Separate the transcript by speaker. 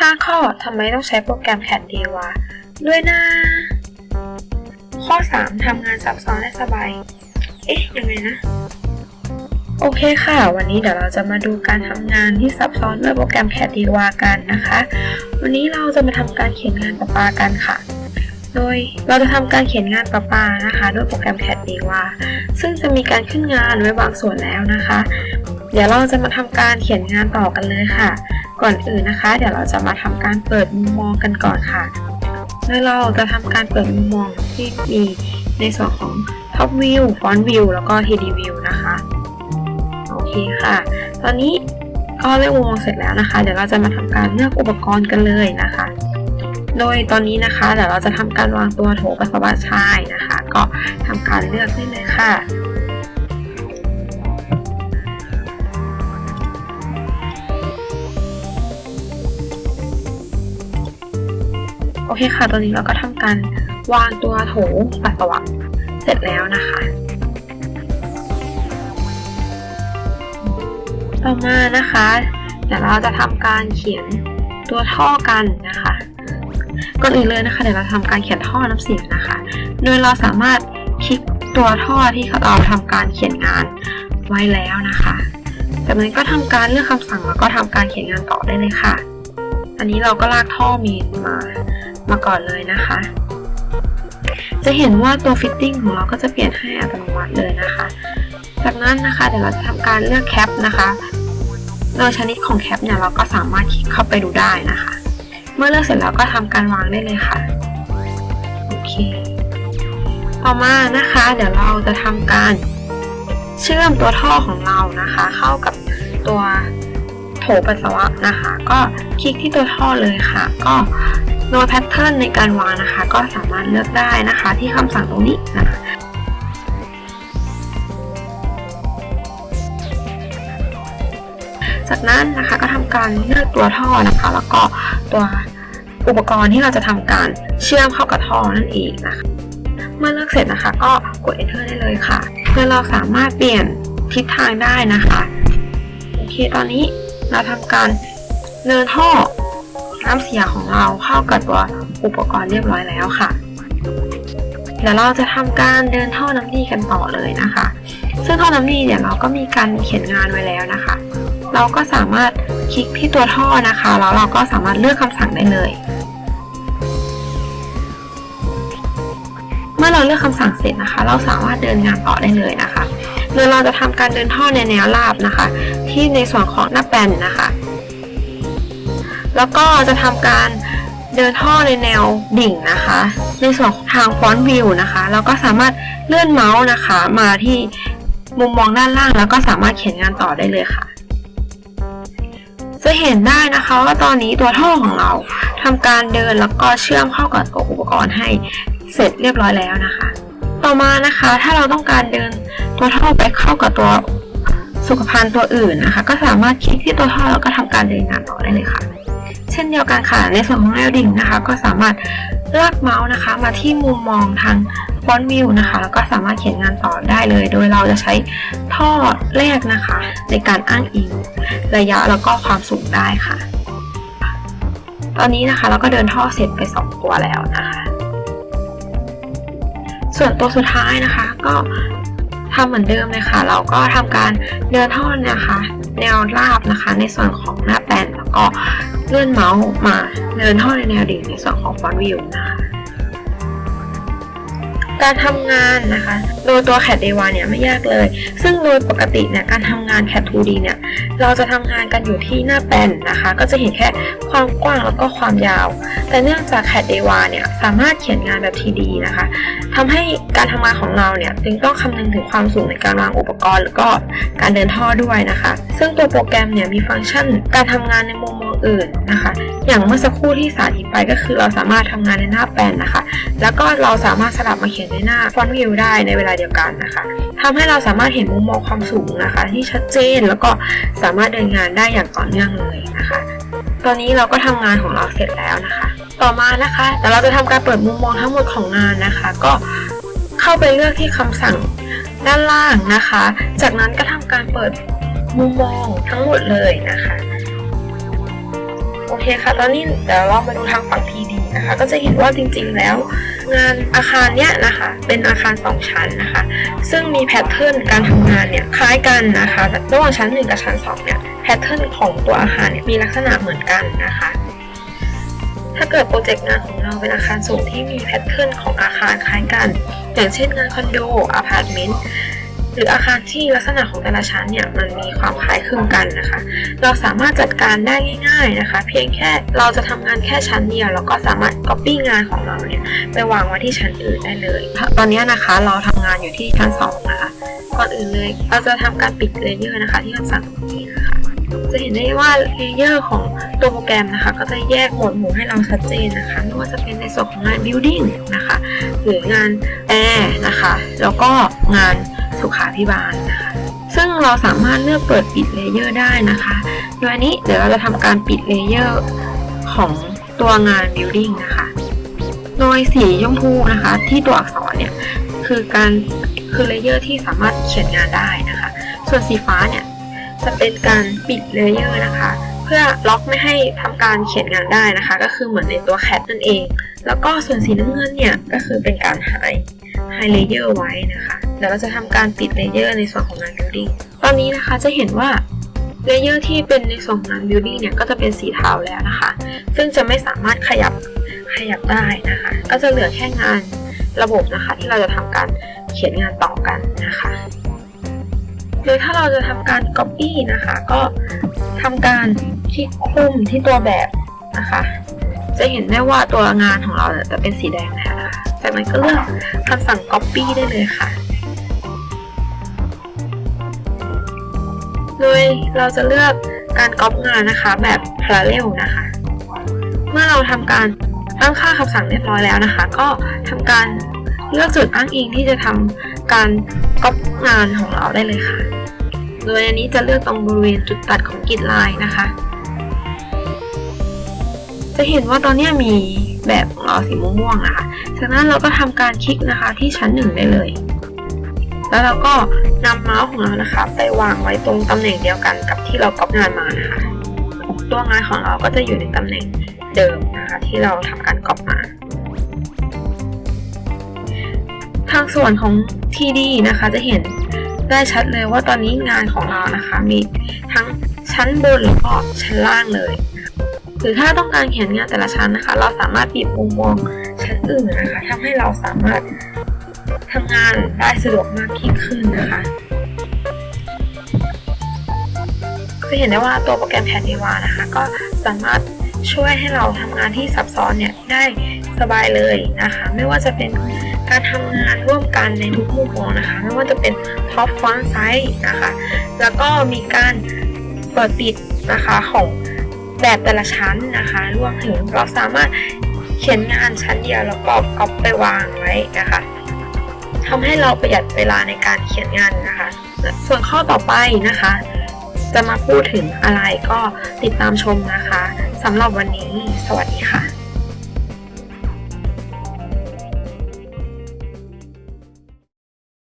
Speaker 1: 5 ข้อทำไมต้องใช้โปรแกรม CAD d วะ ด้วยนะ ข้อ 3 ทำงานซับซ้อนได้สบาย เอ๊ะ ยังไงนะ โอเคค่ะ วันนี้เดี๋ยวเราจะมาดูการทำงานที่ซับซ้อนด้วยโปรแกรม CAD d วากันนะคะ วันนี้เราจะมาทำการเขียนงานประปากันค่ะโดยเราจะทำการเขียนงานประปานะคะด้วยโปรแกรม CAD d วาซึ่งจะมีการขึ้นงานไว้บางส่วนแล้วนะคะ เดี๋ยวเราจะมาทำการเขียนงานต่อกันเลยค่ะ ก่อนอื่นนะคะ เดี๋ยวเราจะมาทำการเปิดมุมมองกันก่อนค่ะ โดยเราจะทำการเปิดมุมมองที่มีในส่วนของ Top View Front View แล้วก็ 3D View นะคะ โอเคค่ะ ตอนนี้ก็เลือกมุมมองเสร็จแล้วนะคะ เดี๋ยวเราจะมาทำการเลือกอุปกรณ์กันเลยนะคะ โดยตอนนี้นะคะเดี๋ยวเราจะทำการวางตัวโถปัสสาวะชายนะคะ ก็ทำการเลือกได้เลยค่ะ โอเคค่ะ ตอนนี้เราก็ทำการวางตัวโถปัสสาวะเสร็จแล้วนะคะ ต่อมานะคะ เดี๋ยวเราจะทำการเขียนตัวท่อกันนะคะก่อนอื่นเลยนะคะเดี๋ยวเราทำการเขียนท่อน้ำเสียงนะคะ โดยเราสามารถคลิกตัวท่อที่เราทำการเขียนงานไว้แล้วนะคะจากนั้นก็ทำการเลือกคำสั่งแล้วก็ทำการเขียนงานต่อได้เลยค่ะ อันนี้เราก็ลากท่อมีนมา มาก่อนเลยนะคะ จะเห็นว่าตัวฟิตติ้งของเราก็จะเปลี่ยนให้อัตโนมัติเลยนะคะ จากนั้นนะคะเดี๋ยวเราจะทำการเลือกแคปนะคะโดยชนิดของแคปเนี่ยเราก็สามารถคลิกเข้าไปดูได้นะคะ เมื่อเลือกเสร็จแล้วก็ทำการวางได้เลยค่ะโอเคต่อมานะคะ เดี๋ยวเราจะทำการเชื่อมตัวท่อของเรานะคะ เข้ากับตัวโถปัสสาวะนะคะ ก็คลิกที่ตัวท่อเลยค่ะ ก็ โดยแพทเทิร์นในการวางนะคะ ก็สามารถเลือกได้นะคะที่คำสั่งตรงนี้นะคะจากนั้นนะคะก็ทำการเลือกตัวท่อนะคะ แล้วก็ตัวอุปกรณ์ที่เราจะทำการเชื่อมเข้ากับท่อนั่นเองนะคะ เมื่อเลือกเสร็จนะคะ ก็กด enter ได้เลยค่ะเพื่อเราสามารถเปลี่ยนทิศทางได้นะคะโอเคตอนนี้เราทำการเดินท่อ น้ำเสียของเราเข้ากับตัวอุปกรณ์เรียบร้อยแล้วค่ะ เดี๋ยวเราจะทำการเดินท่อน้ำดีกันต่อเลยนะคะ ซึ่งท่อน้ำดีเนี่ยเราก็มีการเขียนงานไว้แล้วนะคะ เราก็สามารถคลิกที่ตัวท่อนะคะแล้วเราก็สามารถเลือกคำสั่งได้เลยเมื่อเราเลือกคำสั่งเสร็จนะคะ เราสามารถเดินงานต่อได้เลยนะคะโดยเราจะทำการเดินท่อในแนวราบนะคะ ที่ในส่วนของหน้าแปนนะคะ แล้วก็จะทำการเดินท่อในแนวดิ่งนะคะ ในส่วนของทางฟอนต์วิวนะคะเราก็สามารถเลื่อนเมาส์นะคะ มาที่มุมมองด้านล่างแล้วก็สามารถเขียนงานต่อได้เลยค่ะ จะเห็นได้นะคะว่าตอนนี้ตัวท่อของเราทำการเดินแล้วก็เชื่อมเข้ากับตัวอุปกรณ์ให้เสร็จเรียบร้อยแล้วนะคะ ต่อมานะคะถ้าเราต้องการเดินตัวท่อไปเข้ากับตัวสุขภัณฑ์ตัวอื่นนะคะ ก็สามารถคลิกที่ตัวท่อแล้วก็ทำการเดินงานต่อได้เลยค่ะ ช่นเดียวกันค่ะ ในส่วนของแนวดิ่งนะคะ ก็สามารถลือกเมาส์นะคะ มาที่มุมมองทางฟอนต์วิวนะคะ แล้วก็สามารถเขียนงานต่อได้เลย โดยเราจะใช้ท่อแรกนะคะ ในการอ้างอิงระยะแล้วก็ความสูงได้ค่ะ ตอนนี้นะคะเราก็เดินท่อเสร็จไป 2 ตัวแล้วนะคะ ส่วนตัวสุดท้ายนะคะ ก็ทำเหมือนเดิมเลยค่ะ เราก็ทำการเดินท่อนะคะ แนวราบนะคะ ในส่วนของหน้าแปนแล้วก็ เลื่อนเมาส์มาเดินท่อในแนวดิ่งในส่วนของฟอนต์วิวนะคะการทำงานนะคะ โดยตัว CAD a เนี่ยไม่ยากเลย ซึ่งโดยปกติเนี่ยการทำงาน CAD 2D เนี่ย เราจะทำงานกันอยู่ที่หน้าแปนนะคะ ก็จะเห็นแค่ความกว้างแล้วก็ความยาว แต่เนื่องจาก CAD a เนี่ยสามารถเขียนงานแบบ 3D นะคะทำให้การทำงานของเราเนี่ยจึงต้องคำนึงถึงความสูงในการวางอุปกรณ์ แล้วก็การเดินท่อด้วยนะคะ ซึ่งตัวโปรแกรมเนี่ยมีฟังก์ชัน การทำงานในมุมมอง อื่นนะคะ อย่างเมื่อสักครู่ที่สาธิตไปก็คือเราสามารถทำงานในหน้าแปลนนะคะ แล้วก็เราสามารถสลับมาเขียนในหน้าฟอนต์วิวได้ในเวลาเดียวกันนะคะทำให้เราสามารถเห็นมุมมองความสูงนะคะ ที่ชัดเจนแล้วก็สามารถเดินงานได้อย่างต่อเนื่องเลยนะคะ ตอนนี้เราก็ทำงานของเราเสร็จแล้วนะคะ ต่อมานะคะเดี๋ยวเราจะทำการเปิดมุมมองทั้งหมดของงานนะคะ ก็เข้าไปเลือกที่คำสั่งด้านล่างนะคะ จากนั้นก็ทำการเปิดมุมมองทั้งหมดเลยนะคะ โอเคค่ะ ตอนนี้เดี๋ยวเรามาดูทางฝั่ง PD นะคะ ก็จะเห็นว่าจริงๆแล้ว งานอาคารเนี้ยนะคะ เป็นอาคาร 2 ชั้นนะคะ ซึ่งมีแพทเทิร์นการทำงานเนี่ยคล้ายกันนะคะระหว่างชั้น 1 กับชั้น2เนี่ยแพทเทิร์นของตัวอาคารเนี่ยมีลักษณะเหมือนกันนะคะ ถ้าเกิดโปรเจกต์งานของเราเป็นอาคารสูงที่มีแพทเทิร์นของอาคารคล้ายกัน อย่างเช่นงานคอนโดอพาร์ตเมนต์ หรืออาคารที่ลักษณะของแต่ละชั้นเนี่ยมันมีความคล้ายคลึงกันนะคะ เราสามารถจัดการได้ง่าย ๆนะคะ เพียงแค่เราจะทำงานแค่ชั้นเดียวแล้วก็สามารถ copy งานของเราเนี่ยไปวางไว้ที่ชั้นอื่นได้เลย ตอนนี้นะคะเราทำงานอยู่ที่ชั้นสองนะคะก่อนอื่นเลยเราจะทำการปิดเลเยอร์นะคะ ที่คำสั่งตรงนี้นะคะจะเห็นได้ว่าเลเยอร์ของตัวโปรแกรมนะคะ ก็จะแยกหมวดหมู่ให้เราชัดเจนนะคะไม่ว่าจะเป็นในส่วนของงาน building นะคะ หรืองานแอร์นะคะ แล้วก็งาน สุขาพิบาลนะคะ ซึ่งเราสามารถเลือกเปิดปิดเลเยอร์ได้นะคะ โดยอันนี้เดี๋ยวเราจะทำการปิดเลเยอร์ของตัวงาน building นะคะ โดยสีชมพูนะคะที่ตัวอักษรเนี่ยคือการคือเลเยอร์ที่สามารถเขียนงานได้นะคะ ส่วนสีฟ้าเนี่ยจะเป็นการปิดเลเยอร์นะคะ เพื่อล็อกไม่ให้ทำการเขียนงานได้นะคะ ก็คือเหมือนในตัว CAD นั่นเอง แล้วก็ส่วนสีน้ำเงินเนี่ยก็คือเป็นการหายไฮเลเยอร์ไว้นะคะ เดี๋ยวเราจะทำการปิดเลเยอร์ในส่วนของงาน building ตอนนี้นะคะจะเห็นว่าเลเยอร์ที่เป็นในส่วนของงาน building เนี่ยก็จะเป็นสีเทาแล้วนะคะ ซึ่งจะไม่สามารถขยับขยับได้นะคะ ก็จะเหลือแค่งานระบบนะคะ ที่เราจะทำการเขียนงานต่อกันนะคะโดยถ้าเราจะทำการ copy นะคะ ก็ทำการคลิกคลุมที่ตัวแบบนะคะ จะเห็นได้ว่าตัวงานของเราเนี่ยจะเป็นสีแดงนะคะจากนั้นก็เลือกคำสั่ง copy ได้เลยค่ะ โดยเราจะเลือกการก๊อปงานนะคะ แบบ parallel นะคะ เมื่อเราทำการตั้งค่าคำสั่งเรียบร้อยแล้วนะคะ ก็ทำการเลือกจุดอ้างอิงที่จะทำการก๊อปงานของเราได้เลยค่ะ โดยอันนี้จะเลือกตรงบริเวณจุดตัดของกริดลายนะคะ จะเห็นว่าตอนนี้มีแบบของเราสีม่วงๆนะคะ จากนั้นเราก็ทำการคลิกนะคะที่ชั้นหนึ่งได้เลย แล้วเราก็นำเมาส์ของเรานะคะ ไปวางไว้ตรงตำแหน่งเดียวกันกับที่เราก๊อปงานมานะคะ ตัวงานของเราก็จะอยู่ในตำแหน่งเดิมนะคะที่เราทำการก๊อปมา ทางส่วนของ TD นะคะจะเห็นได้ชัดเลยว่าตอนนี้งานของเรานะคะ มีทั้งชั้นบนแล้วก็ชั้นล่างเลย หรือถ้าต้องการเขียนงานแต่ละชั้นนะคะ เราสามารถปิดมุมมองชั้นอื่นนะคะทำให้เราสามารถ ทำงานได้สะดวกมากยิ่งขึ้นนะคะจะเห็นได้ว่าตัวโปรแกรมแพนเดวานะคะ ก็สามารถช่วยให้เราทำงานที่ซับซ้อนเนี่ยได้สบายเลยนะคะ ไม่ว่าจะเป็นการทำงานร่วมกันในทุกมุมมองนะคะ ไม่ว่าจะเป็นท็อปฟอนต์ไซส์นะคะ แล้วก็มีการเปิดปิดนะคะของแบบแต่ละชั้นนะคะรวมถึงเราสามารถเขียนงานชั้นเดียวแล้วก็ก๊อปไปวางไว้นะคะ ทำให้เราประหยัดเวลาในการเขียนงานนะคะ ส่วนข้อต่อไปนะคะ จะมาพูดถึงอะไรก็ติดตามชมนะคะสำหรับวันนี้ สวัสดีค่ะ